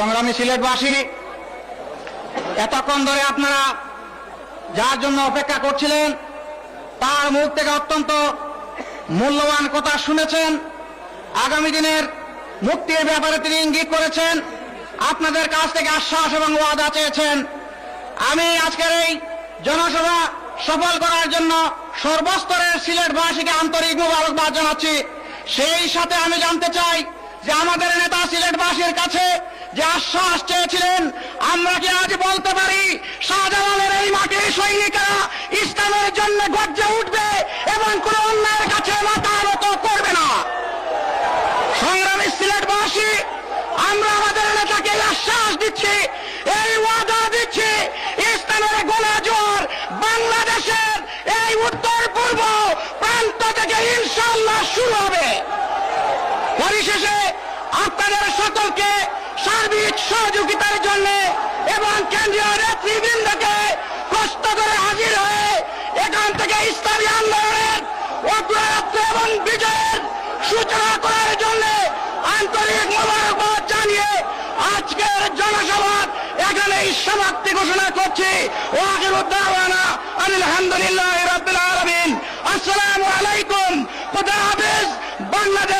সংগ্রামী সিলেটবাসী, এতক্ষণ ধরে আপনারা যার জন্য অপেক্ষা করছিলেন, তার মুখ থেকে অত্যন্ত মূল্যবান কথা শুনেছেন। আগামী দিনের মুক্তির ব্যাপারে তিনি ইঙ্গিত করেছেন। আপনাদের কাছ থেকে আশ্বাস এবং ওয়াদা চেয়েছেন। আমি আজকের এই জনসভা সফল করার জন্য সর্বস্তরের সিলেটবাসীকে আন্তরিক মোবারকবাদ জানাচ্ছি। সেই সাথে আমি জানতে চাই যে আমাদের নেতা সিলেটবাসীর কাছে যে আশ্বাস চেয়েছিলেন, আমরা কি আজ বলতে পারি, শাহজালালের এই মাটির সৈনিকরা ইসলামের জন্য গর্জে উঠবে এবং কোন অন্যায়ের কাছে মাথা নত করবে না। সংগ্রামী সিলেটবাসী, আমরা আমাদের নেতাকে আশ্বাস দিচ্ছি, এই ওয়াদা দিচ্ছি, ইসলামের গোলা জোর বাংলাদেশের এই উত্তর পূর্ব প্রান্ত থেকে ইনশাল্লাহ শুরু হবে। পরিশেষে আপনাদের সকলকে সহযোগিতার জন্য এবং কেন্দ্রীয় নেতৃবৃন্দকে কষ্ট করে হাজির হয়ে এখান থেকে ইসলামী আন্দোলনের অগ্রযাত্রা এবং বিজয়ের সূচনা করার জন্য আন্তরিক মোবারকবাদ জানিয়ে আজকের জনসভার এখানেই সমাপ্তি ঘোষণা করছি। ওয়াকির উদ্দাওয়ানা আলহামদুলিল্লাহ রাব্বিল আলামিন। আসসালামু আলাইকুম। খুদা হাফেজ। বাংলাদেশ